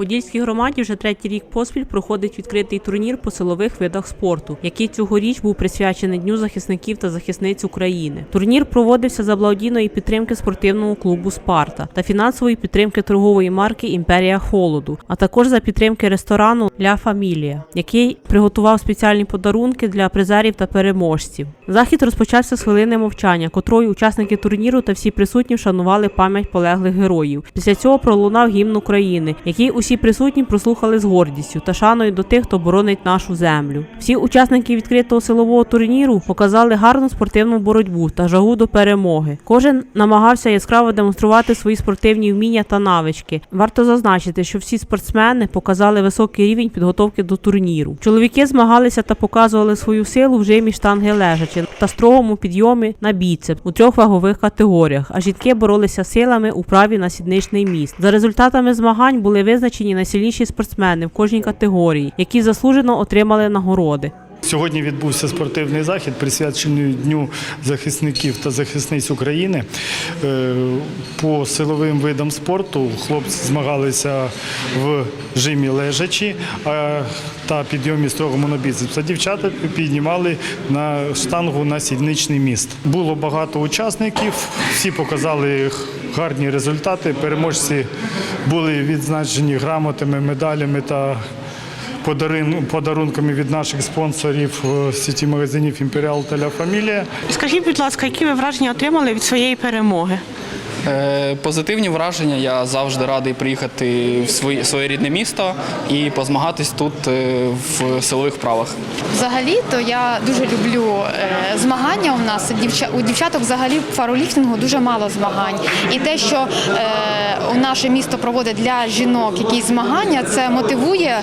Подільській громаді вже третій рік поспіль проходить відкритий турнір по силових видах спорту, який цьогоріч був присвячений Дню захисників та захисниць України. Турнір проводився за благодійної підтримки спортивного клубу Спарта та фінансової підтримки торгової марки Імперія Холоду, а також за підтримки ресторану Ля Фамілія, який приготував спеціальні подарунки для призерів та переможців. Захід розпочався з хвилини мовчання, котрою учасники турніру та всі присутні вшанували пам'ять полеглих героїв. Після цього пролунав гімн України, який усі присутні прослухали з гордістю та шаною до тих, хто боронить нашу землю. Всі учасники відкритого силового турніру показали гарну спортивну боротьбу та жагу до перемоги. Кожен намагався яскраво демонструвати свої спортивні вміння та навички. Варто зазначити, що всі спортсмени показали високий рівень підготовки до турніру. Чоловіки змагалися та показували свою силу в жимі штанги лежачи та строгому підйомі на біцеп у трьох вагових категоріях. А жінки боролися силами у праві на сідничний міст. За результатами змагань були визначені найсильніші спортсмени в кожній категорії, які заслужено отримали нагороди. Сьогодні відбувся спортивний захід, присвячений Дню захисників та захисниць України. Е, По силовим видам спорту хлопці змагалися в жимі лежачі та підйомі строгому на біцепс. Дівчата піднімали на штангу на сідничний міст. Було багато учасників, всі показали гарні результати. Переможці були відзначені грамотами, медалями та подарунками від наших спонсорів е, сіті магазинів Імперіал та Ля Фамілія. Скажіть, будь ласка, які ви враження отримали від своєї перемоги? Е, Позитивні враження. Я завжди радий приїхати в своє, своє рідне місто і позмагатись тут е, в силових вправах. Взагалі-то я дуже люблю е, змагання. У нас у дівчаток взагалі фароліфтингу дуже мало змагань. І те, що у наше місто проводить для жінок якісь змагання, це мотивує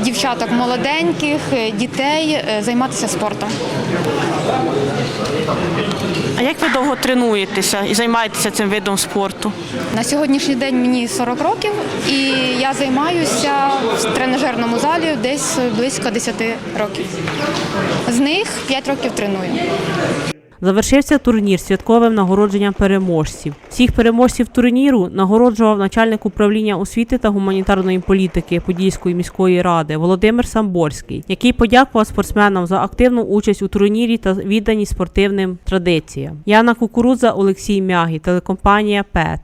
дівчаток молоденьких, дітей займатися спортом. Як ви довго тренуєтеся і займаєтеся цим видом спорту? На сьогоднішній день мені 40 років, і я займаюся в тренажерному залі десь близько 10 років. З них 5 років треную. Завершився турнір святковим нагородженням переможців. Всіх переможців турніру нагороджував начальник управління освіти та гуманітарної політики Подільської міської ради Володимир Самборський, який подякував спортсменам за активну участь у турнірі та відданість спортивним традиціям. Яна Кукурудза, Олексій Мягі, телекомпанія ПЕТ.